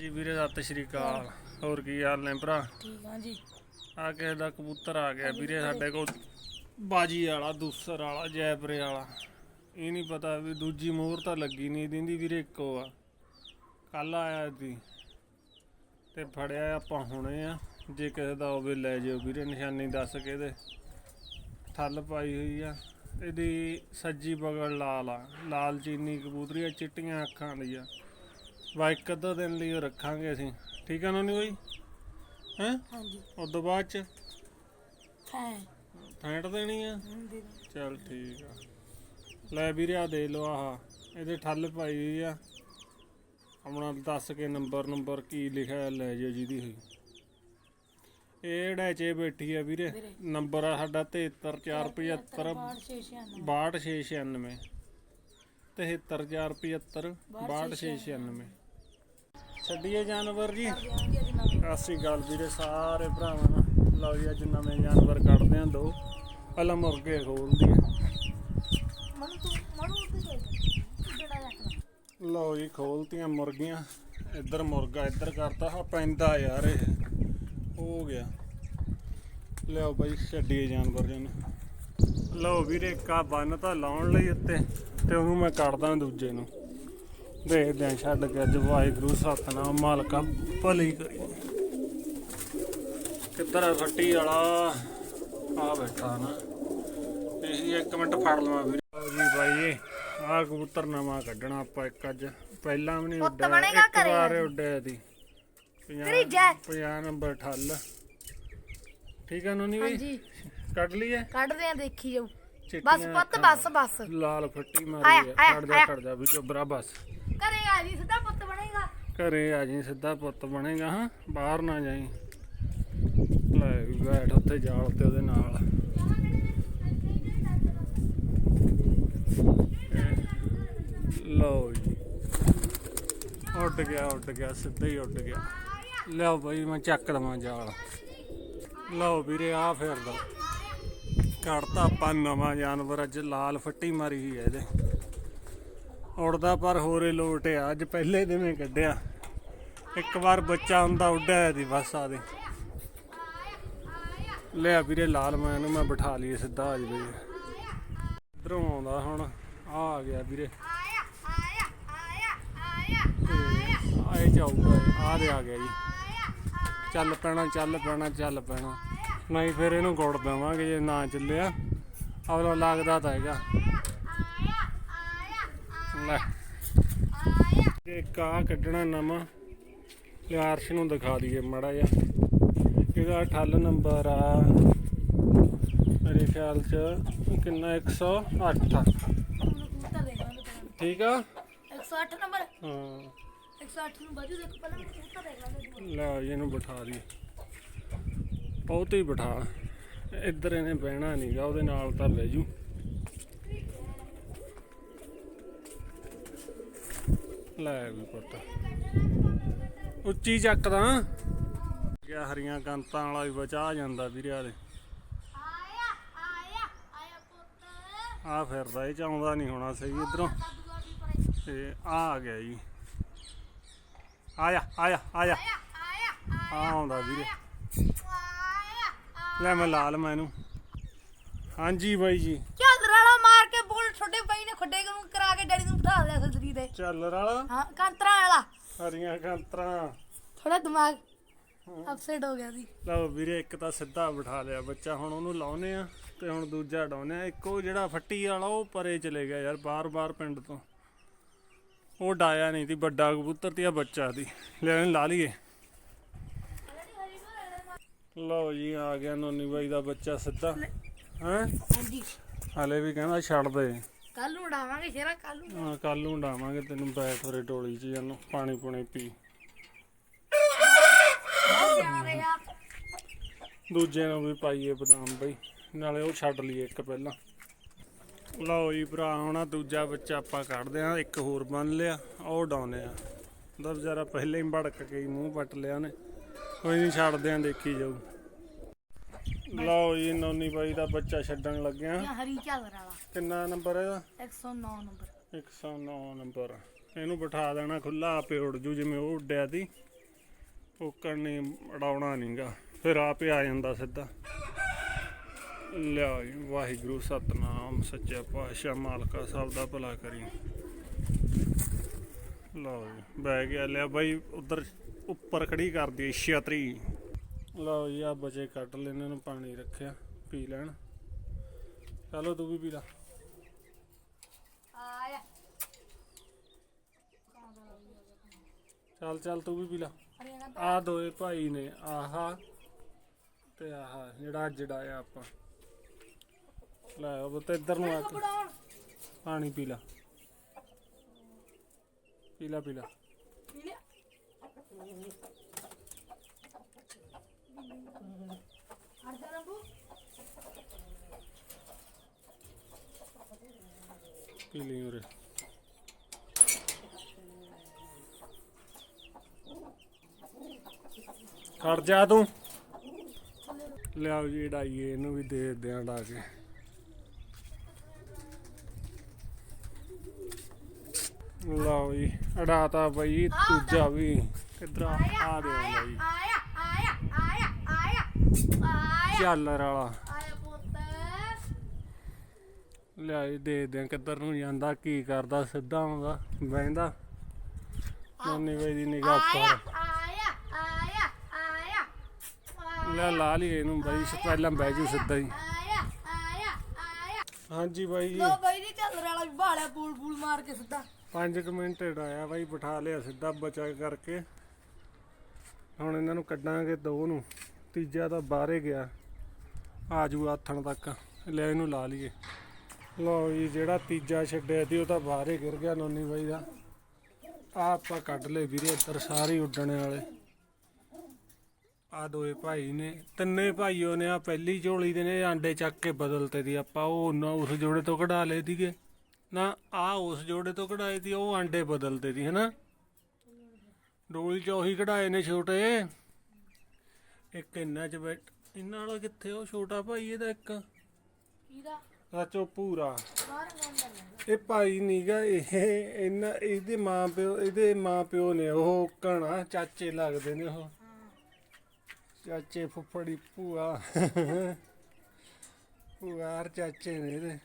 ਜੀ ਵੀਰੇ ਸਤਿ ਸ਼੍ਰੀ ਅਕਾਲ। ਹੋਰ ਕੀ ਹਾਲ ਨੇ ਭਰਾ? ਠੀਕ ਆ ਜੀ। ਆ ਕਿਸੇ ਦਾ ਕਬੂਤਰ ਆ ਗਿਆ ਵੀਰੇ ਸਾਡੇ ਕੋਲ ਬਾਜੀ ਵਾਲਾ ਦੂਸਰ ਵਾਲਾ ਜੈਪਰੇ ਵਾਲਾ। ਇਹ ਨਹੀਂ ਪਤਾ ਵੀ ਦੂਜੀ ਮੋਹਰ ਤਾਂ ਲੱਗੀ ਨਹੀਂ ਦਿੰਦੀ ਵੀਰੇ ਇੱਕੋ ਆ। ਕੱਲ ਆਇਆ ਸੀ ਤੇ ਫੜਿਆ ਆਪਾਂ ਹੁਣੇ ਆ। ਜੇ ਕਿਸੇ ਦਾ ਹੋਵੇ ਲੈ ਜਿਓ ਵੀਰੇ ਨਿਸ਼ਾਨੀ ਦੱਸ ਕੇ ਇਹਦੇ ਥੱਲ ਪਾਈ ਹੋਈ ਆ। ਇਹਦੀ ਸੱਜੀ ਬਗਲ ਲਾਲ ਆ। ਲਾਲ ਚੀਨੀ ਕਬੂਤਰੀ ਆ ਚਿੱਟੀਆਂ ਅੱਖਾਂ ਦੀ ਆ। ਵਾ ਇੱਕ ਅੱਧਾ ਦਿਨ ਲਈ ਉਹ ਰੱਖਾਂਗੇ ਅਸੀਂ। ਠੀਕ ਆ ਨੋਨੀ ਬਾਈ? ਹੈਂ? ਹਾਂਜੀ। ਉਸ ਤੋਂ ਬਾਅਦ ਚ? ਹੈ। ਫੈਂਟ ਦੇਣੀ ਆ? ਹੁੰਦੀ ਚਲ ਠੀਕ ਆ। ਲੈ ਵੀਰੇ ਆ ਦੇ ਲੋ ਆਹ। ਇਹਦੇ ਠੱਲ ਪਾਈ ਹੋਈ ਆ। ਆਪਣਾ ਦੱਸ ਕੇ ਨੰਬਰ ਨੰਬਰ ਕੀ ਲਿਖਿਆ ਲੈ ਜਿਓ ਜਿਹਦੀ ਹੋਈ। ਇਹ ਜਿਹੜਾ ਚ ਬੈਠੀ ਆ ਵੀਰੇ ਵੀਰੇ। ਨੰਬਰ ਆ ਸਾਡਾ 73475 696 62696 73475 62696 ਛੱਡੀਏ ਜਾਨਵਰ ਜੀ। ਸ਼੍ਰੀ ਅਕਾਲ ਵੀਰੇ ਸਾਰੇ ਭਰਾਵਾਂ ਨੂੰ ਲਓ ਜੀ ਅੱਜ ਨਵੇਂ ਜਾਨਵਰ ਕੱਢਦੇ ਆਂ ਦੋ। ਪਹਿਲਾਂ ਮੁਰਗੇ ਖੋਲਦੀ ਆ ਲਓ ਜੀ ਖੋਲਤੀਆਂ ਮੁਰਗੀਆਂ। ਇੱਧਰ ਮੁਰਗਾ ਇੱਧਰ ਕਰਤਾ। ਆ ਪੈਂਦਾ ਯਾਰ ਇਹ। ਹੋ ਗਿਆ। ਲਿਓ ਬਾਈ ਛੱਡੀਏ ਜਾਨਵਰ ਜਨ ਲਓ ਵੀਰੇ ਕਾ ਬੰਨ ਤਾਂ ਲਾਉਣ ਲਈ ਉੱਤੇ ਤੇ ਉਹਨੂੰ ਮੈਂ ਕੱਢਦਾ ਦੂਜੇ ਨੂੰ। ਦੇਖਦੇ ਆਂ ਛੱਡ ਕੇ ਅੱਜ ਵਾਹਿਗੁਰੂ ਸਤਨਾਮ ਮਾਲਕਾ ਭਲੀ ਕਰੀ ਕਿੱਧਰ ਆ ਫੱਟੀ ਵਾਲਾ? ਆ ਬੈਠਾ ਨਾ। ਇਹ ਇੱਕ ਮਿੰਟ ਫੜ ਲਵਾਂ ਵੀਰੇ। ਜੀ ਬਾਈ ਆਹ ਕਬੂਤਰ ਨਵਾਂ ਕੱਢਣਾ ਆਪਾਂ ਇੱਕ ਅੱਜ। ਪਹਿਲਾਂ ਵੀ ਨਹੀਂ ਉੱਡਿਆ ਇੱਕ ਵਾਰ ਉੱਡਿਆ ਦੀ ਤੇਰੀ ਜੈ 50 ਨੰਬਰ ਠੱਲ। ਠੀਕ ਆ ਨੋਨੀ ਬਈ? ਹਾਂਜੀ। ਕੱਢ ਲਈਏ? ਕੱਢਦੇ ਆ ਦੇਖੀ ਜਾਊ। ਬਸ ਪੁੱਤ ਬਸ ਬਸ। ਲਾਲ ਫੱਟੀ ਮਾਰੀ ਆ। ਕੱਢ ਜਾ। ਕੱਢ ਜਾ ਵੀ ਚੋਬਰਾ ਬਸ। ਘਰੇ ਆ ਜੀ, ਸਿੱਧਾ ਪੁੱਤ ਬਣੇਗਾ। ਘਰੇ ਆ ਜੀ, ਸਿੱਧਾ ਪੁੱਤ ਬਣੇਗਾ, ਹਾਂ। ਬਾਹਰ ਨਾ ਜਾਈ। ਲੈ ਬੈਠ ਉੱਥੇ ਜਾਲ ਤੇ ਉਹਦੇ ਨਾਲ। ਲਓ ਜੀ। ਉੱਡ ਗਿਆ ਉੱਡ ਗਿਆ, ਸਿੱਧਾ ਹੀ ਉੱਡ ਗਿਆ। ਲਿਆਓ ਬਈ, ਮੈਂ ਚੱਕ ਲਵਾਂ ਜਾਲ। ਲਓ ਵੀਰੇ, ਆ ਫੇਰਦਾ ਕੱਢਤਾ ਆਪਾਂ ਨਵਾਂ ਜਾਨਵਰ, ਅੱਜ ਲਾਲ ਫੱਟੀ ਮਾਰੀ ਹੋਈ ਹੈ ਇਹਦੇ। ਉੜਦਾ ਪਰ ਹੋਰੇ ਲੋਟ ਆ ਅੱਜ ਪਹਿਲੇ ਦਿਨੇ ਕੱਢਿਆ। ਇੱਕ ਵਾਰ ਬੱਚਾ ਹੁੰਦਾ ਉੱਡਿਆ ਦੀ ਬਸ ਆ ਦੇ ਲਿਆ ਵੀਰੇ ਲਾਲ ਮੈਂ ਇਹਨੂੰ, ਮੈਂ ਬਿਠਾ ਲਈ ਸਿੱਧਾ ਆ ਜਵੇ। ਇਧਰੋਂ ਆਉਂਦਾ ਹੁਣ, ਆ ਆ ਗਿਆ ਵੀਰੇ। ਆਇਆ ਆਇਆ ਆਇਆ ਆਇਆ ਤੇ ਜਾਊਗਾ, ਆ ਦੇ ਆ ਗਿਆ ਜੀ। ਚੱਲ ਪੈਣਾ ਚੱਲ ਪੈਣਾ ਚੱਲ ਪੈਣਾ। ਨਹੀਂ ਫਿਰ ਇਹਨੂੰ ਗੁੜ ਦੇਵਾਂਗੇ ਜੇ ਨਾ ਚੱਲਿਆ। ਅਗਲਾ ਲੱਗਦਾ ਤਾਂ ਹੈਗਾ। ਲੈ। ਇੱਕ ਆ ਕੱਢਣਾ ਨਵਾਂ। ਲਿਆਰਸ਼ ਨੂੰ ਦਿਖਾ ਦਈਏ ਮੜਾ ਜਾ ਇਹਦਾ ਠੱਲ ਨੰਬਰ ਆ। ਮੇਰੇ ਖਿਆਲ ਚ ਕਿੰਨਾ? 108 ਕਬੂਤਰ ਦੇ ਦਾਂਗੇ ਠੀਕ ਆ? 108 ਨੰਬਰ? ਹਾਂ। 108 ਨੂੰ ਬਾਜੂ ਦੇਖ ਪਹਿਲਾਂ ਮੈਨੂੰ ਕਬੂਤਰ ਦੇਖ ਲੈ ਇਹਨੂੰ ਬਿਠਾ ਦੀ ਬਹੁਤ ਹੀ ਬਿਠਾ। ਇੱਧਰ ਇਹਨੇ ਬਹਿਣਾ ਨਹੀਂਗਾ ਉਹਦੇ ਨਾਲ ਤਾਂ ਬਹਿ ਜੂ। ਲੈ ਵੀ ਪੁੱਤ। ਉੱਚੀ ਚੱਕਦਾ ਗਿਆ ਹਰੀਆਂ ਕੰਤਾਂ ਵਾਲਾ ਵੀ ਬਚਾ ਜਾਂਦਾ ਵੀਰੇ ਆਲੇ। ਆਇਆ ਆਇਆ ਆਇਆ ਪੁੱਤ ਆ ਫਿਰਦਾ ਇਹ ਚ ਨਹੀਂ ਹੋਣਾ ਸਹੀ ਇਧਰੋਂ। ਤੇ ਆ ਆ ਗਿਆ ਜੀ। ਆਇਆ ਆਇਆ ਆਇਆ। ਆ ਆਉਂਦਾ ਵੀਰੇ। ਲੈ ਮੈਂ ਲਾਲ ਮੈਨੂੰ ਹਾਂਜੀ ਬਾਈ ਜੀ। ਚੱਲ ਰਾਲਾ ਮਾਰ ਕੇ ਬੋਲ ਛੋਟੇ ਬਾਈ ਨੇ ਖੱਡੇ ਨੂੰ ਕਰਾ ਕੇ ਡੈਡੀ ਨੂੰ ਬਿਠਾ ਲਿਆ। ਸਦਰੀ ਤੇ ਚੱਲ ਰਾਲਾ ਹਾਂ ਕੰਤਰਾ ਵਾਲਾ। ਹਰੀਆਂ ਕੰਤਰਾਂ। ਥੋੜਾ ਦਿਮਾਗ ਅਪਸੈਟ ਹੋ ਗਿਆ ਸੀ। ਲਓ ਵੀਰੇ ਇੱਕ ਤਾਂ ਸਿੱਧਾ ਬਿਠਾ ਲਿਆ ਬੱਚਾ ਹੁਣ ਉਹਨੂੰ ਲਾਉਨੇ ਆ ਤੇ ਹੁਣ ਦੂਜਾ ਡਾਉਨੇ ਆ। ਇੱਕੋ ਜਿਹੜਾ ਫੱਟੀ ਵਾਲਾ ਉਹ ਪਰੇ ਚਲੇ ਗਿਆ ਯਾਰ ਬਾਰ-ਬਾਰ ਪਿੰਡ ਤੋਂ। ਉਹ ਡਾਇਆ ਨਹੀਂ ਤੀ ਵੱਡਾ ਕਬੂਤਰ ਤੇ ਆ ਬੱਚਾ ਦੀ ਲੈ ਇਹਨੂੰ ਲਾ ਲਈਏ। ਲਓ ਜੀ ਆ ਗਿਆ ਨੋਨੀ ਬਾਈ ਦਾ ਬੱਚਾ ਸਿੱਧਾ। ਹੈਂ? ਹਾਂਜੀ। ਹਲੇ ਵੀ ਕਹਿੰਦਾ ਛੱਡ ਦੇ। ਕੱਲ ਨੂੰ ਉਡਾਵਾਂਗੇ ਸ਼ੇਰਾ ਕੱਲ ਨੂੰ ਹਾਂ ਕੱਲ ਨੂੰ ਡਾਵਾਂਗੇ ਤੈਨੂੰ ਬੈਠ ਫਰੇ ਟੋਲੀ 'ਚ ਜਾਨੂੰ ਪਾਣੀ ਪੁਣੀ ਪੀ। ਆ ਰਿਹਾ ਦੂਜੇ ਨੂੰ ਵੀ ਪਾਈਏ ਬਦਾਮ ਬਈ ਨਾਲੇ ਉਹ ਛੱਡ ਲਈਏ ਇੱਕ ਪਹਿਲਾਂ। ਲਓ ਜੀ ਭਰਾ ਹੁਣ ਦੂਜਾ ਬੱਚਾ ਆਪਾਂ ਕੱਢਦੇ ਆ ਇੱਕ ਹੋਰ ਬੰਨ ਲਿਆ ਉਹ ਡਾਉਨੇ ਆ ਦਾ ਵਿਚਾਰਾ ਪਹਿਲੇ ਹੀ ਭੜਕ ਕੇ ਹੀ ਮੂੰਹ ਪੱਟ ਲਿਆ ਨੇ ਕੋਈ ਨਹੀਂ ਛੱਡਦੇ ਆ ਦੇਖੀ ਜਾਊ। ਲਓ ਜੀ ਨੋਨੀ ਬਾਈ ਦਾ ਬੱਚਾ ਛੱਡਣ ਲੱਗਿਆ। ਇਹ ਹਰੀ ਝਾਲਰ ਵਾਲਾ। ਕਿੰਨਾ ਨੰਬਰ ਇਹਦਾ? 109 ਨੰਬਰ। 109 ਨੰਬਰ। ਇਹਨੂੰ ਬਿਠਾ ਦੇਣਾ ਖੁੱਲਾ ਆਪੇ ਉੱਡ ਜੂ ਜਿਵੇਂ ਉਹ ਉੱਡਿਆ ਸੀ। ਕੋਕਣ ਨੇ ਅੜਾਉਣਾ ਨਹੀਂਗਾ ਫਿਰ ਆਪੇ ਆ ਜਾਂਦਾ ਸਿੱਧਾ। ਲਿਆ ਜੀ ਵਾਹਿਗੁਰੂ ਸਤਨਾਮ ਸੱਚਾ ਪਾਤਸ਼ਾਹ ਮਾਲਕਾ ਸਭ ਦਾ ਭਲਾ ਕਰੀ। ਲਓ ਜੀ ਬਹਿ ਗਿਆ ਲਿਆ ਬਾਈ ਉਧਰ ਉੱਪਰ ਖੜੀ ਕਰ ਦੀ ਛਤਰੀ ਲਓ ਜੀ ਆ ਬਚੇ ਕੱਟ ਲੈ ਇਹਨਾਂ ਨੂੰ ਪਾਣੀ ਰੱਖਿਆ ਪੀ ਲੈਣ। ਚਲੋ ਤੂੰ ਵੀ ਪੀ ਲਾ। ਆਇਆ। ਚੱਲ ਚੱਲ ਤੂੰ ਵੀ ਪੀ ਲਾ। ਆ ਦੋਏ ਭਾਈ ਨੇ ਆਹਾ ਤੇ ਆਹਾ ਜਿਹੜਾ ਅੱਜ ਡਾਇਆ ਆਪਾਂ। ਲੈ ਉਹ ਤੇ ਇੱਧਰ ਨੂੰ ਆ ਕੇ। ਪਾਣੀ ਪੀ ਲਾ। ਪੀ ਲਾ ਪੀ ਲਾ। ਪੀ ਲਿਆ। ਖੜ ਜਾ ਤੂੰ। ਲਿਆਓ ਜੀ ਡਾਈਏ ਇਹਨੂੰ ਵੀ ਦੇ ਦਿਆਂ ਡਾ ਕੇ। ਲਓ ਜੀ ਅੜਾਤਾ ਬਈ ਦੂਜਾ ਵੀ। ਕਿੱਧਰ ਆ? ਆਇਆ ਬਈ ਆਇਆ ਆਇਆ ਆਇਆ ਆਇਆ ਆਇਆ ਚਾਲਰ ਵਾਲਾ। ਆਇਆ ਪੁੱਤ। ਲਿਆਈ ਦੇ ਦਿਆਂ ਕਿੱਧਰ ਨੂੰ ਜਾਂਦਾ ਕੀ ਕਰਦਾ ਸਿੱਧਾ ਆਉਂਦਾ ਬਹਿੰਦਾ। ਨੋਨੀ ਬਈ ਦੀ ਨਿਗਾਹ ਆਇਆ ਪਰ ਆਇਆ ਆਇਆ ਆਇਆ। ਲੈ ਲਾ ਲਈ ਇਹਨੂੰ ਬਾਈ ਪਹਿਲਾਂ ਬਹਿ ਜੂ ਸਿੱਧਾ ਹੀ। ਆਇਆ ਆਇਆ ਆਇਆ। ਹਾਂਜੀ ਬਾਈ ਜੀ। ਲੋ ਬਈ ਜੀ ਚੱਲ ਵਾਲਾ ਵੀ ਪੂਲ ਪੂਲ ਮਾਰ ਕੇ ਸਿੱਧਾ। 5 ਮਿੰਟ ਡਾਇਆ ਬਾਈ ਬਿਠਾ ਲਿਆ ਸਿੱਧਾ ਬਚਾ ਕਰਕੇ। ਹੁਣ ਇਹਨਾਂ ਨੂੰ ਕੱਢਾਂਗੇ ਦੋ ਨੂੰ। ਤੀਜਾ ਤਾਂ ਬਾਹਰੇ ਗਿਆ। ਆ ਜੂ ਆਥਣ ਤੱਕ। ਲੈ ਇਹਨੂੰ ਲਾ ਲਈਏ। ਲਓ ਜੀ, ਜਿਹੜਾ ਤੀਜਾ ਛੱਡਿਆ ਸੀ, ਉਹ ਤਾਂ ਬਾਹਰ ਹੀ ਗਿਰ ਗਿਆ ਨੋਨੀ ਬਾਈ ਦਾ। ਆ ਆਪਾਂ ਕੱਢ ਲਏ ਵੀਰੇ ਇੱਧਰ ਸਾਰੇ ਉੱਡਣ ਵਾਲੇ। ਆ ਦੋਏ ਭਾਈ ਨੇ, ਤਿੰਨੇ ਭਾਈਓ ਨੇ ਆ ਪਹਿਲੀ ਝੋਲੀ ਦੇ ਨੇ, ਆਂਡੇ ਚੱਕ ਕੇ ਬਦਲਤੇ ਦੀ। ਆਪਾਂ ਉਹ ਨਾ ਉਸ ਜੋੜੇ ਤੋਂ ਕਢਾ ਲਏ ਸੀਗੇ, ਨਾ ਆ ਉਸ ਜੋੜੇ ਤੋਂ ਕਢਾਏ ਸੀ, ਉਹ ਆਂਡੇ ਬਦਲਤੇ ਦੀ, ਹੈਨਾ? ਡੋਲੀ ਚ ਉਹੀ ਕਢਾਏ ਨੇ ਛੋਟੇ। ਇੱਕ ਇੰਨਾ ਚ ਬੈਠ ਇਹਨਾਂ ਵਾਲਾ ਕਿੱਥੇ ਉਹ ਛੋਟਾ ਭਾਈ ਇਹਦਾ ਇੱਕ। ਕੀਦਾ ਸੱਚੋ ਪੂਰਾ ਬਾਹਰ ਇਹ ਭਾਈ ਨੀਗਾ ਇਹ ਇਹਨਾਂ ਇਹਦੇ ਮਾਂ ਪਿਓ ਇਹਦੇ ਮਾਂ ਪਿਓ ਨੇ ਉਹ ਕਣਾ ਚਾਚੇ ਲੱਗਦੇ ਨੇ ਉਹ। ਚਾਚੇ ਫੁੱਫੜੀ ਭੂਆ। ਭੂਆ ਔਰ ਚਾਚੇ ਨੇ ਇਹਦੇ।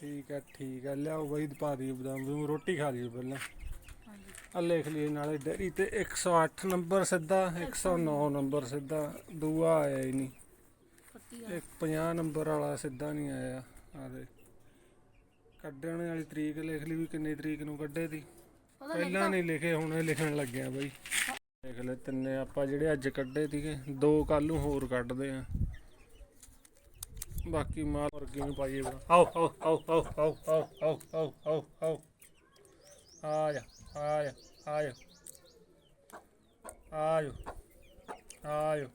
ਠੀਕ ਆ ਠੀਕ ਆ। ਲਿਆਓ ਬਈ ਪਾ ਦੀ ਬਦਾਮ ਰੋਟੀ ਖਾ ਲਈ ਪਹਿਲਾਂ। ਆ ਲਿਖ ਲਈ ਨਾਲੇ ਡੈਰੀ ਤੇ 108 ਨੰਬਰ ਸਿੱਧਾ 109 ਨੰਬਰ ਸਿੱਧਾ ਦੂਆ ਆਇਆ ਹੀ ਨਹੀਂ। ਇੱਕ 50 ਨੰਬਰ ਵਾਲਾ ਸਿੱਧਾ ਨਹੀਂ ਆਇਆ। ਆਦੇ ਕੱਢਣ ਵਾਲੀ ਤਰੀਕ ਲਿਖ ਲਈ ਵੀ ਕਿੰਨੀ ਤਰੀਕ ਨੂੰ ਕੱਢੇ ਦੀ। ਪਹਿਲਾਂ ਨਹੀਂ ਲਿਖੇ ਹੁਣ ਇਹ ਲਿਖਣ ਲੱਗਿਆ ਬਈ। ਦੇਖ ਲੈ ਤਿੰਨੇ ਆਪਾਂ ਜਿਹੜੇ ਅੱਜ ਕੱਢੇ ਸੀਗੇ ਦੋ ਕੱਲ ਨੂੰ ਹੋਰ ਕੱਢਦੇ ਆ। ਬਾਕੀ ਮਾਲ ਹੋਰ ਕਿਵੇਂ ਪਾਈਏ ਆਓ ਆਓ ਆਓ ਆਓ ਆਓ ਆਓ ਆਓ ਆਓ ਆਓ। ਆ ਜਾ ਆ ਜਾ ਆ ਜਾ ਆ ਜਾ ਆ ਜਾ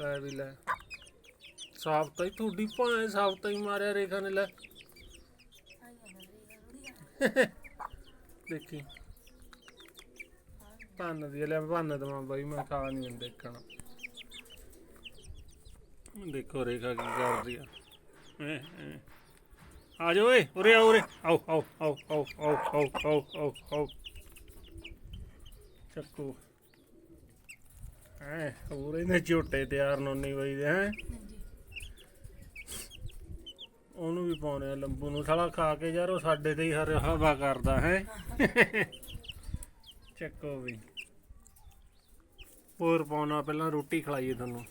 ਲੈ ਵੀ ਲੈ। ਸਾਫ਼ ਤਾਂ ਹੀ ਤੁਹਾਡੀ ਭਾਂ ਸਾਫ਼ ਤਾਂ ਹੀ ਮਾਰਿਆ ਰੇਖਾ ਨੇ ਲੈ। ਦੇਖੀ। ਭੰਨ ਦੀ ਲੈ ਭੰਨ ਦਵਾਂ ਬਾਈ ਮੈਂ ਖਾ ਨਹੀਂ ਹੁੰਦਾ ਦੇਖਣਾ ਦੇਖੋ ਰੇਖਾ ਕੀ ਕਰਦੀ ਆ। ਆ ਜਾ ਓਏ ਉਰੇ ਆ ਉਰੇ ਆਓ ਆਓ ਆਓ ਆਓ ਆਓ ਆਓ ਆਓ ਆਓ ਆਓ ਚੱਕੂ ਹੈ ਪੂਰੇ ਨੇ ਝੋਟੇ ਤਿਆਰ ਨੋਨੀ ਬਾਈ ਦੇ ਹੈ ਉਹਨੂੰ ਵੀ ਪਾਉਣੇ ਆ ਲੰਬੂ ਨੂੰ ਸਾਲਾ ਖਾ ਕੇ ਯਾਰ ਉਹ ਸਾਡੇ ਤੇ ਹੀ ਹਰ ਹਵਾ ਕਰਦਾ ਹੈ ਚੱਕੋ ਵੀ ਹੋਰ ਪਾਉਣਾ ਪਹਿਲਾਂ ਰੋਟੀ ਖਲਾਈਏ ਤੁਹਾਨੂੰ।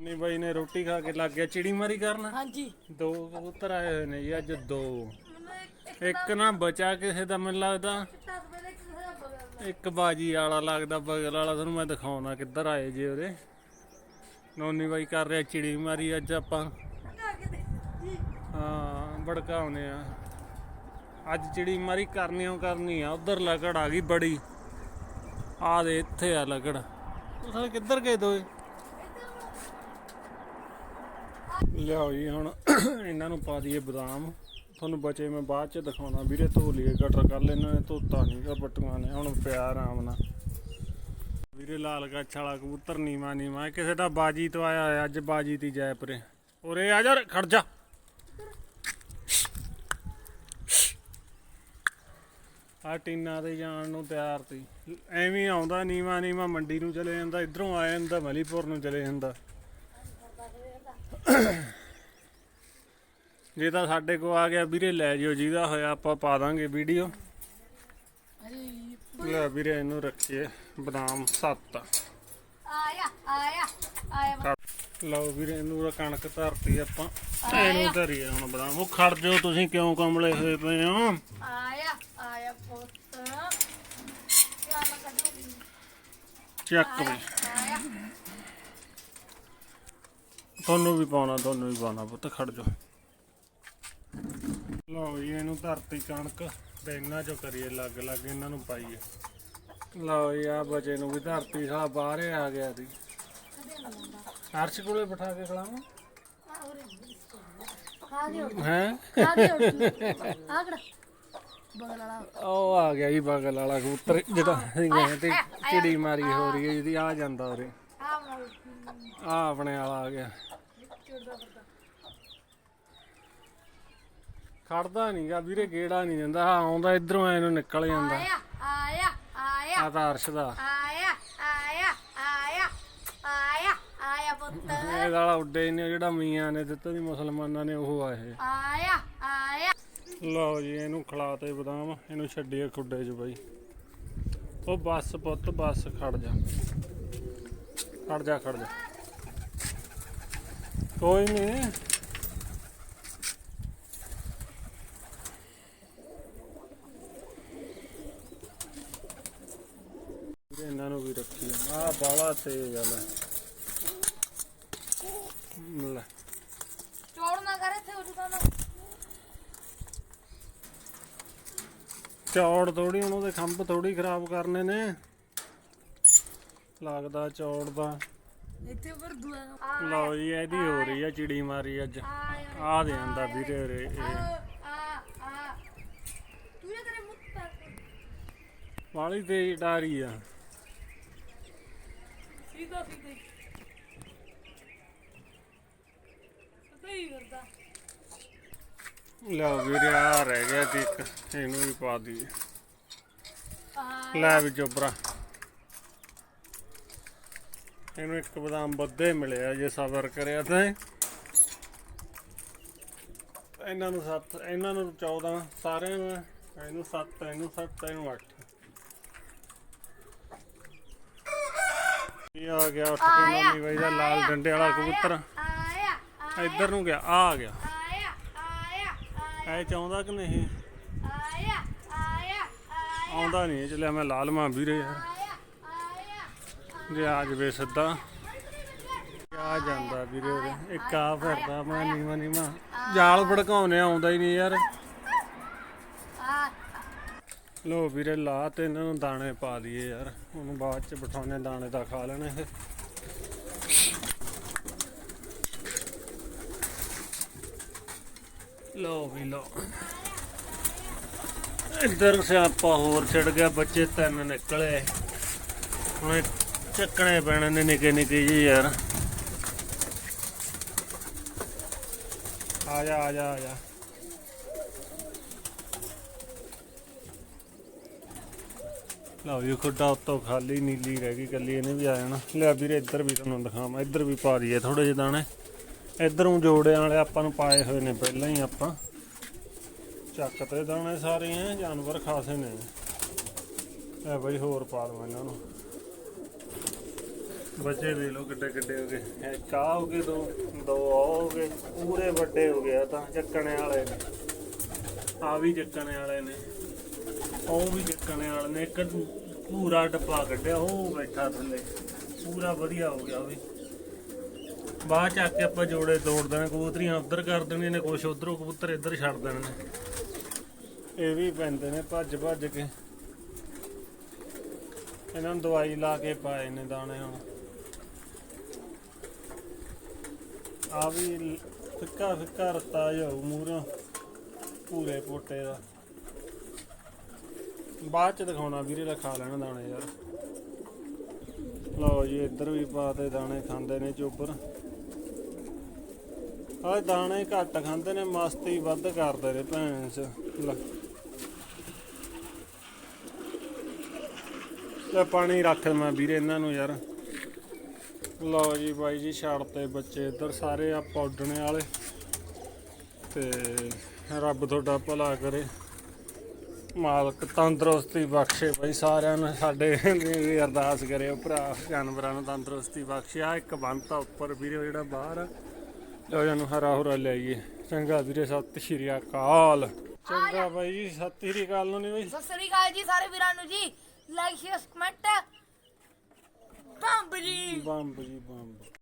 ਨੋਨੀ ਬਾਈ ਨੇ ਰੋਟੀ ਖਾ ਕੇ ਲੱਗ ਗਿਆ ਚਿੜੀ ਮਾਰੀ ਕਰਨ? ਹਾਂਜੀ। ਦੋ ਕਬੂਤਰ ਆਏ ਹੋਏ ਨੇ ਜੀ ਅੱਜ ਦੋ। ਇੱਕ ਨਾ ਬਚਾ ਕਿਸੇ ਦਾ ਮੈਨੂੰ ਲੱਗਦਾ। ਇੱਕ ਬਾਜੀ ਵਾਲਾ ਲੱਗਦਾ ਬਗਲ ਵਾਲਾ ਤੁਹਾਨੂੰ ਮੈਂ ਦਿਖਾਉਣਾ ਕਿੱਧਰ ਆਏ ਜੇ ਉਹਦੇ। ਨੋਨੀ ਬਾਈ ਕਰ ਰਿਹਾ ਚਿੜੀ ਮਾਰੀ ਅੱਜ ਆਪਾਂ। ਹਾਂ ਭੜਕਾਉਨੇ ਆ। ਅੱਜ ਚਿੜੀ ਮਾਰੀ ਕਰਨੀ ਓ ਕਰਨੀ ਆ ਉਧਰ ਲਕੜ ਆ ਗਈ ਬੜੀ। ਆ ਦੇ ਇੱਥੇ ਆ ਲਕੜ ਉਹ ਕਿੱਧਰ ਗਏ ਦੋਏ? ਲਿਆਓ ਜੀ ਹੁਣ ਇਹਨਾਂ ਨੂੰ ਪਾ ਦਈਏ ਬਦਾਮ। ਤੁਹਾਨੂੰ ਬਚੇ ਮੈਂ ਬਾਅਦ ਚ ਦਿਖਾਉਣਾ ਵੀਰੇ, ਧੋ ਲਈਏ ਕਟਰ ਕਰ ਲੈਣਾ ਧੋਤਾ ਨਹੀਂ ਗਾ, ਬਟੂਆਂ ਨੇ, ਹੁਣ ਪਿਆ ਆਰਾਮ ਨਾਲ ਵੀਰੇ ਲਾਲ ਗੱਛ ਵਾਲਾ ਕਬੂਤਰ ਨੀਵਾ ਨੀਵਾ ਕਿਸੇ ਦਾ ਬਾਜੀ ਤੋਂ ਆਇਆ ਹੋਇਆ, ਅੱਜ ਬਾਜੀ ਤੀ ਜੈਪੁਰੇ ਉਰੇ ਆ ਜਾ, ਖੜ ਜਾ। ਆ ਟੀਨਾ ਤੇ ਜਾਣ ਨੂੰ ਤਿਆਰ ਤੀ ਐਵੇਂ ਆਉਂਦਾ ਨੀਵਾ ਨੀਵਾ ਮੰਡੀ ਨੂੰ ਚਲੇ ਜਾਂਦਾ, ਇਧਰੋਂ ਆ ਜਾਂਦਾ, ਮਲੀਪੁਰ ਨੂੰ ਚਲੇ ਜਾਂਦਾ। ਜੇ ਤਾਂ ਸਾਡੇ ਕੋ ਆ ਗਿਆ ਵੀਰੇ, ਲੈ ਜਿਓ ਜਿਹਦਾ ਹੋਇਆ ਆਪਾਂ ਪਾ ਦਾਂਗੇ ਵੀਡੀਓ। ਲੈ ਵੀਰੇ, ਇਹਨੂੰ ਰੱਖੀਏ ਬਦਾਮ 7 ਆਇਆ ਆਇਆ ਆਇਆ। ਲਓ ਵੀਰੇ ਇਹਨੂੰ ਕਣਕ ਧਰਤੀ ਆਪਾਂ ਇਹਨੂੰ ਧਰੀਏ ਹੁਣ ਬਦਾਮ। ਉਹ ਖੜ ਜਾਓ ਤੁਸੀਂ ਕਿਉਂ ਕਮਲੇ ਹੋਏ ਪਏ ਹੋ? ਆਇਆ ਆਇਆ ਪੁੱਤ। ਕਿਆ ਮੈਂ ਕੱਢੂਗੀ ਚੱਕ ਵੀ ਆਇਆ। ਤੁਹਾਨੂੰ ਵੀ ਪਾਉਣਾ ਤੁਹਾਨੂੰ ਵੀ ਪਾਉਣਾ ਪੁੱਤ ਖੜ ਜਾਓ। ਲਓ ਜੀ ਇਹਨੂੰ ਧਰਤੀ ਕਣਕ ਤੇ ਇਹਨਾਂ ਚੋਂ ਕਰੀਏ ਲੱਗ ਲੱਗ ਇਹਨਾਂ ਨੂੰ ਪਾਈਏ। ਲਓ ਜੀ ਆ ਬਚੇ ਨੂੰ ਵੀ ਧਰਤੀ ਸਾਲਾ ਬਾਹਰ ਆ ਗਿਆ ਸੀ ਅਰਸ਼ ਕੋਲੇ ਬਿਠਾ ਕੇ ਖਲਾਵਾਂ? ਖਾ ਦਿਓ ਹੈ? ਖਾ ਦਿਓ ਆ ਕਿਹੜਾ ਬਗਲ ਵਾਲਾ ਉਹ ਆ ਗਿਆ ਜੀ ਬਗਲ ਵਾਲਾ ਕਬੂਤਰ ਜਿਹੜਾ ਸੀਗਾ ਤੇ ਚਿੜੀ ਮਾਰੀ ਹੋ ਰਹੀ ਹੈ ਜਿਹਦੀ ਆ ਜਾਂਦਾ ਉਰੇ। ਆ ਮੋਲ ਆ ਆਪਣੇ ਵਾਲਾ ਆ ਗਿਆ। ਚੁੜਦਾ ਫਿਰਦਾ ਖੜਦਾ ਨਹੀਂਗਾ ਵੀਰੇ ਗੇੜਾ ਨਹੀਂ ਦਿੰਦਾ। ਆ ਆਉਂਦਾ ਇਧਰੋਂ ਐ ਨੂੰ ਨਿਕਲ ਜਾਂਦਾ। ਆਇਆ ਆਇਆ ਆਇਆ। ਆ ਤਾਂ ਅਰਸ਼ ਦਾ ਆਇਆ ਆਇਆ ਆਇਆ ਆਇਆ ਪੁੱਤ ਇਹ ਵਾਲਾ ਉੱਡੇ ਨੇ ਜਿਹੜਾ ਮੀਆਂ ਨੇ ਦਿੱਤਾ ਦੀ ਮੁਸਲਮਾਨਾਂ ਨੇ ਉਹ ਆ ਇਹ। ਆਇਆ ਆਇਆ। ਲਓ ਜੀ ਇਹਨੂੰ ਖਿਲਾਤੇ ਬਦਾਮ ਇਹਨੂੰ ਛੱਡੀਏ ਖੁੱਡੇ 'ਚ ਬਾਈ। ਉਹ ਬੱਸ ਪੁੱਤ ਬੱਸ ਖੜ ਜਾ। ਖੜ ਜਾ ਖੜ ਜਾ। ਕੋਈ ਨਹੀਂ ਇਹਨਾਂ ਨੂੰ ਵੀ ਰੱਖੀ ਆ। ਬਾਲਾ ਤੇਜ਼ ਆ ਲੈ ਲੈ ਚੌੜ ਨਾ ਕਰ ਇੱਥੇ ਉਹ ਤਾਂ ਚੌੜ ਥੋੜੀ ਹੁਣ ਉਹਦੇ ਖੰਭ ਥੋੜੀ ਖਰਾਬ ਕਰਨੇ ਨੇ। ਲੱਗਦਾ ਚੌੜ ਦਾ। ਇੱਥੇ ਪਰ ਦੂਆ ਲਓ ਜੀ ਇਹਦੀ ਹੋ ਰਹੀ ਆ ਚਿੜੀ ਮਾਰੀ ਅੱਜ। ਆ ਦੇ ਆਂਦਾ ਵੀਰੇ ਰੇ ਇਹ ਆ ਆ ਤੂੰ ਇਹ ਕਰੇ ਮੁੱਤ ਵਾਲੀ ਤੇ ਡਾਰੀ ਆ। ਸਿੱਧਾ ਸਿੱਧਾ ਸਹੀ ਕਰਦਾ। ਲਓ ਵੀਰੇ ਆ ਰਹਿ ਗਿਆ ਤੇ ਇੱਕ ਇਹਨੂੰ ਵੀ ਪਾ ਦਈਏ। ਲੈ ਵੀ ਚੋਬਰਾ ਇਹਨੂੰ ਇੱਕ ਬਦਾਮ ਬੱਦੇ ਮਿਲਿਆ ਜੇ ਸਬਰ ਕਰਿਆ ਤਾਂ। ਇਹਨਾਂ ਨੂੰ 7 ਇਹਨਾਂ ਨੂੰ 14 ਸਾਰਿਆਂ ਨੂੰ ਇਹਨੂੰ 7 ਇਹਨੂੰ 7 ਇਹਨੂੰ 8 ਇਹ ਆ ਗਿਆ ਉੱਠ ਕੇ ਮੰਮੀ ਬਾਈ ਦਾ ਲਾਲ ਡੰਡੇ ਵਾਲਾ ਕਬੂਤਰ। ਇੱਧਰ ਨੂੰ ਗਿਆ ਆ ਆ ਗਿਆ। ਐ ਚਾਹੁੰਦਾ ਕਿ ਨਹੀਂ? ਆਇਆ ਆਇਆ ਆਉਂਦਾ ਨਹੀਂ ਚੱਲਿਆ ਮੈਂ ਲਾਲ ਮਾਂ ਵੀਰੇ ਯਾਰ। ਆਇਆ ਆਇਆ ਜੇ ਆ ਜਵੇ ਸਿੱਧਾ। ਆ ਜਾਂਦਾ ਵੀਰੇ ਉਰੇ। ਇੱਕ ਆ ਫਿਰਦਾ ਮੈਂ ਨੀਵਾ ਨੀਵਾ। ਜਾਲ ਭੜਕਾਉਨੇ ਆਉਂਦਾ ਹੀ ਨਹੀਂ ਯਾਰ। ਲੋ ਵੀਰੇ ਲਾ ਤੇ ਇਹਨਾਂ ਨੂੰ ਦਾਣੇ ਪਾ ਦਈਏ ਯਾਰ। ਉਹਨੂੰ ਬਾਅਦ ਚ ਬਿਠਾਉਣੇ ਦਾਣੇ ਤਾਂ ਖਾ ਲੈਣੇ। ਇਹ ਲੋ ਵੀ ਲੋ ਇੱਧਰ ਸਿਆਪਾ ਹੋਰ ਛੜ ਗਿਆ, ਬੱਚੇ ਤਿੰਨ ਨਿਕਲੇ। ਹੁਣ ਚੱਕਣੇ ਪੈਣੇ ਨੇ ਨਿੱਕੇ ਨਿੱਕੇ ਜੀ ਯਾਰ। ਆ ਜਾ ਆ ਜਾ ਆ ਜਾ। ਲਓ ਜੀ, ਖੁੱਡਾ ਉੱਤੋਂ ਖਾਲੀ, ਨੀਲੀ ਰਹਿ ਗਈ ਕੱਲੀ ਇਹਨੇ ਵੀ ਆ ਜਾਣਾ। ਲੈ ਵੀਰੇ, ਇੱਧਰ ਵੀ ਤੁਹਾਨੂੰ ਦਿਖਾਵਾਂ, ਇੱਧਰ ਵੀ ਪਾ ਦਈਏ ਥੋੜੇ ਜਿਹੇ ਦਾਣੇ। ਇੱਧਰੋਂ ਜੋੜਿਆਂ ਵਾਲੇ ਆਪਾਂ ਨੂੰ ਪਾਏ ਹੋਏ ਨੇ ਪਹਿਲਾਂ ਹੀ ਆਪਾਂ। ਚੱਕ ਤੇ ਦਾਣੇ ਸਾਰੇ ਐ ਜਾਨਵਰ ਖਾਸੇ ਨੇ। ਲੈ ਬਈ ਹੋਰ ਪਾ ਦਵਾਂ ਇਹਨਾਂ ਨੂੰ। ਬੱਚੇ ਦੇ ਲੋ ਕਿੱਡੇ ਕਿੱਡੇ ਹੋ ਗਏ। ਇੱਕ ਆ ਹੋ ਗਏ ਦੋ ਦੋ ਆ ਹੋ ਗਏ, ਪੂਰੇ ਵੱਡੇ ਹੋ ਗਏ ਤਾਂ ਚੱਕਣੇ ਵਾਲੇ ਨੇ। ਆ ਵੀ ਚੱਕਣੇ ਵਾਲੇ ਨੇ। ਉਹ ਵੀ ਚੱਕਣੇ ਵਾਲੇ ਨੇ। ਇੱਕ ਪੂਰਾ ਡੱਬਾ ਕੱਢਿਆ, ਉਹ ਬੈਠਾ ਥੱਲੇ। ਪੂਰਾ ਵਧੀਆ ਹੋ ਗਿਆ ਉਹ ਵੀ। ਬਾਅਦ ਚ ਆ ਕੇ ਆਪਾਂ ਜੋੜੇ ਤੋੜ ਦੇਣੇ, ਕਬੂਤਰੀਆਂ ਉੱਧਰ ਕਰ ਦੇਣੀਆਂ ਨੇ, ਕੁਛ ਉਧਰੋਂ ਕਬੂਤਰ ਇੱਧਰ ਛੱਡ ਦੇਣੇ ਨੇ। ਇਹ ਵੀ ਪੈਂਦੇ ਨੇ ਭੱਜ ਭੱਜ ਕੇ। ਇਹਨਾਂ ਨੂੰ ਦਵਾਈ ਲਾ ਕੇ ਪਾਏ ਨੇ ਦਾਣੇ ਹੁਣ। ਆ ਵੀ ਫਿੱਕਾ ਫਿੱਕਾ ਰਤਾ ਜਾਊ ਮੂਹਰੋਂ ਪੂਰੇ ਪੋਟੇ ਦਾ। ਬਾਅਦ ਚ ਦਿਖਾਉਣਾ ਵੀਰੇ ਦਾ ਖਾ ਲੈਣਾ ਦਾਣੇ ਯਾਰ। ਲਓ ਜੀ, ਇੱਧਰ ਵੀ ਪਾਤੇ ਦਾਣੇ ਖਾਂਦੇ ਨੇ ਚੋਬਰ। ਆਹ ਦਾਣੇ ਘੱਟ ਖਾਂਦੇ ਨੇ, ਮਸਤੀ ਵੱਧ ਕਰਦੇ ਨੇ ਭੈਣ ਲੈ। ਲੈ ਪਾਣੀ ਰੱਖ ਮੈਂ ਵੀਰੇ ਇਹਨਾਂ ਨੂੰ ਯਾਰ। ਲਓ ਜੀ ਬਾਈ ਜੀ ਛੱਡਤੇ ਬੱਚੇ ਇੱਧਰ ਸਾਰੇ ਆ ਪੌਡਣੇ ਵਾਲੇ। ਤੇ ਰੱਬ ਤੁਹਾਡਾ ਭਲਾ ਕਰੇ। ਮਾਲਕ ਤੰਦਰੁਸਤੀ ਬਖਸ਼ੇ ਬਈ ਸਾਰਿਆਂ ਨੂੰ, ਸਾਡੇ ਵੀ ਅਰਦਾਸ ਕਰਿਓ ਭਰਾ, ਜਾਨਵਰਾਂ ਨੂੰ ਤੰਦਰੁਸਤੀ ਬਖਸ਼ਿਆ ਇੱਕ ਬੰਤਾ ਉੱਪਰ ਵੀਰੇ ਜਿਹੜਾ ਬਾਹਰ ਆ। ਲਓ ਜਾਨੂੰ ਹਰਾ ਹੁਰਾ ਲਿਆਈਏ। ਚੰਗਾ ਵੀਰੇ ਸਤਿ ਸ਼੍ਰੀ ਅਕਾਲ। ਚੰਗਾ ਬਾਈ ਜੀ ਸਤਿ ਸ਼੍ਰੀ ਅਕਾਲ ਨੂੰ ਨਹੀਂ ਬਈ। ਸਤਿ ਸ੍ਰੀ ਅਕਾਲ ਜੀ ਸਾਰੇ ਵੀਰਾਂ ਨੂੰ ਜੀ। ਲਾਈਕ ਸ਼ੇਅਰ ਕਮੈਂਟ ਬੰਬ ਜੀ। ਬੰਬ ਜੀ ਬੰਬ।